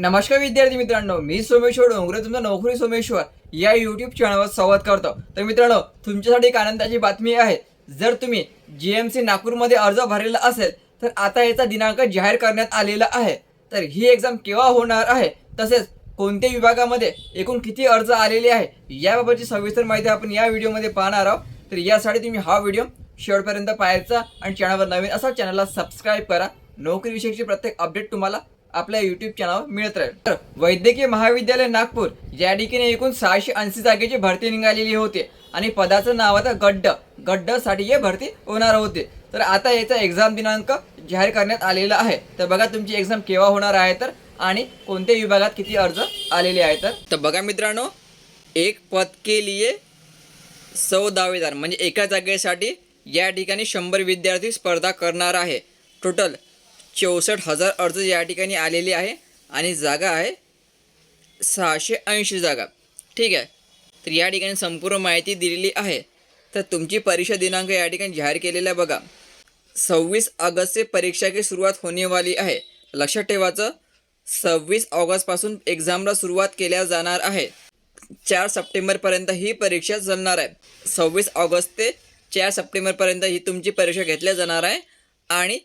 नमस्कार विद्यार्थी मित्रांनो मी सोमेश्वर डोंगरे तुमचा नोकरी सोमेश्वर या यूट्यूब चॅनलवर संवाद करतो. तर मित्रांनो तुमच्यासाठी एक आनंदाची बातमी आहे. जर तुम्ही जी एम सी नागपूरमध्ये अर्ज भरलेला असेल तर आता याचा दिनांक जाहीर करण्यात आलेला आहे. तर ही एक्झाम केव्हा होणार आहे? तसेच कोणत्या विभागामध्ये एकूण किती अर्ज आलेले आहे? याबाबतची सविस्तर माहिती आपण या व्हिडिओमध्ये पाहणार आहोत. तर यासाठी तुम्ही हा व्हिडिओ शेवटपर्यंत पाहायचा आणि चॅनलवर नवीन असा चॅनलला सबस्क्राईब करा. नोकरीविषयीची प्रत्येक अपडेट तुम्हाला आपल्या युट्यूब चॅनलवर मिळत राहील. तर वैद्यकीय महाविद्यालय नागपूर या ठिकाणी एकूण सहाशे ऐंशी जागेची भरती निघालेली होती आणि पदाचं नाव आता गड्ड गड्डसाठी हे भरती होणार होते. तर आता याचा एक्झाम दिनांक जाहीर करण्यात आलेला आहे. तर बघा तुमची एक्झाम केव्हा होणार आहे तर आणि कोणत्या विभागात किती अर्ज आलेले आहेत तर? तर बघा मित्रांनो एक पद के लिए सौ दावेदार म्हणजे एका जागेसाठी या ठिकाणी शंभर विद्यार्थी स्पर्धा करणार आहे. टोटल चौसष्ट हजार अर्ज या ठिकाणी आलेले आहे आणि जागा आहे सहाशे ऐंशी जागा. ठीक आहे? तर या ठिकाणी संपूर्ण माहिती दिलेली आहे. तर तुमची परीक्षा दिनांक या ठिकाणी जाहीर केलेला बघा. सव्वीस ऑगस्ट से परीक्षा की सुरुवात होणेवाली आहे. लक्षात ठेवायचं सव्वीस ऑगस्टपासून एक्झामला सुरुवात केल्या जाणार आहे. चार सप्टेंबरपर्यंत ही परीक्षा चालणार आहे. सव्वीस ऑगस्ट ते चार सप्टेंबरपर्यंत ही तुमची परीक्षा घेतल्या जाणार आहे. आणि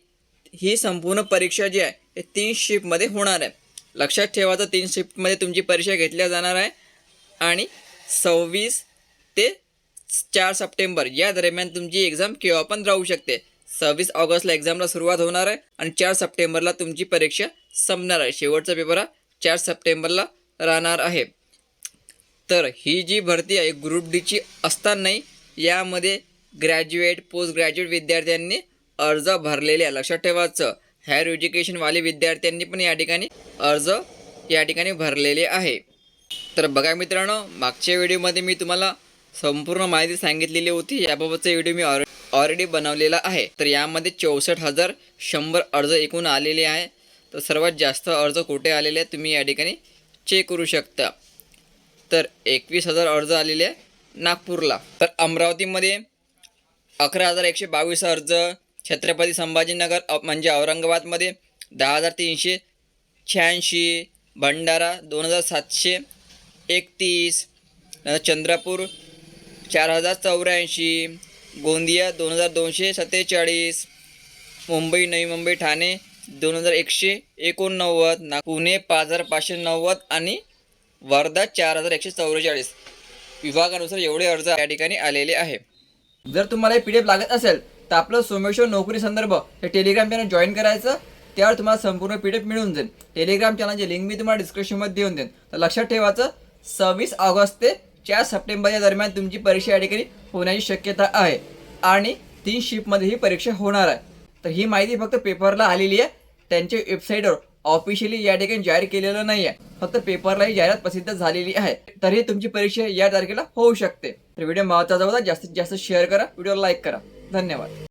ही संपूर्ण परीक्षा जी आहे हे तीन शिफ्टमध्ये होणार आहे. लक्षात ठेवायचं तीन शिफ्टमध्ये तुमची परीक्षा घेतल्या जाणार आहे. आणि सव्वीस ते चार सप्टेंबर या दरम्यान तुमची एक्झाम केव्हा पण राहू शकते. सव्वीस ऑगस्टला एक्झामला सुरुवात होणार आहे आणि चार सप्टेंबरला तुमची परीक्षा संपणार आहे. शेवटचा पेपर हा चार सप्टेंबरला राहणार आहे. तर ही जी भरती आहे ग्रुप डीची असतानाही यामध्ये ग्रॅज्युएट पोस्ट ग्रॅज्युएट विद्यार्थ्यांनी अर्ज भरलेले आहे लक्षात ठेवायचं. हायर एज्युकेशनवाले विद्यार्थ्यांनी पण या ठिकाणी अर्ज या ठिकाणी भरलेले आहे. तर बघा मित्रांनो मागच्या व्हिडिओमध्ये मी तुम्हाला संपूर्ण माहिती सांगितलेली होती. याबाबतचा व्हिडिओ मी ऑर ऑलरेडी बनवलेला आहे. तर यामध्ये चौसष्ट हजार शंभर अर्ज एकूण आलेले आहे. तर सर्वात जास्त अर्ज कुठे आलेले आहेत तुम्ही या ठिकाणी चेक करू शकता. तर एकवीस हजार अर्ज आलेले आहे नागपूरला. तर अमरावतीमध्ये अकरा हजार एकशे बावीस अर्ज छत्रपती संभाजीनगर म्हणजे औरंगाबादमध्ये दहा हजार तीनशे शहाऐंशी भंडारा दोन हजार सातशे एकतीस चंद्रपूर चार हजार चौऱ्याऐंशी गोंदिया दोन हजार दोनशे सत्तेचाळीस मुंबई नवी मुंबई ठाणे दोन हजार एकशे एकोणनव्वद ना पुणे पाच हजार पाचशे नव्वद आणि वर्धा चार हजार एकशे चौवेचाळीस. विभागानुसार एवढे अर्ज या ठिकाणी आलेले आहे. जर तुम्हाला पी डी एफ लागत असेल तर आपलं सोमेश्वर नोकरी संदर्भ हे टेलिग्राम चॅनल जॉईन करायचं त्यावर तुम्हाला संपूर्ण पी डी एफ मिळून जाईल. टेलिग्राम चॅनलची लिंक मी तुम्हाला डिस्क्रिप्शनमध्ये देऊन देईन. तर लक्षात ठेवायचं सव्वीस ऑगस्ट ते चार सप्टेंबरच्या दरम्यान तुमची परीक्षा या ठिकाणी होण्याची शक्यता आहे. आणि तीन शिफ्टमध्ये ही परीक्षा होणार आहे. तर ही माहिती फक्त पेपरला आलेली आहे. त्यांच्या वेबसाईटवर ऑफिशियली या ठिकाणी जाहीर केलेलं नाही आहे फक्त पेपरला ही जाहिरात प्रसिद्ध झालेली आहे. तरी तुमची परीक्षा या तारखेला होऊ शकते. तर व्हिडिओ महत्त्वाचा होता. जास्तीत जास्त शेअर करा. व्हिडिओ लाईक करा. धन्यवाद.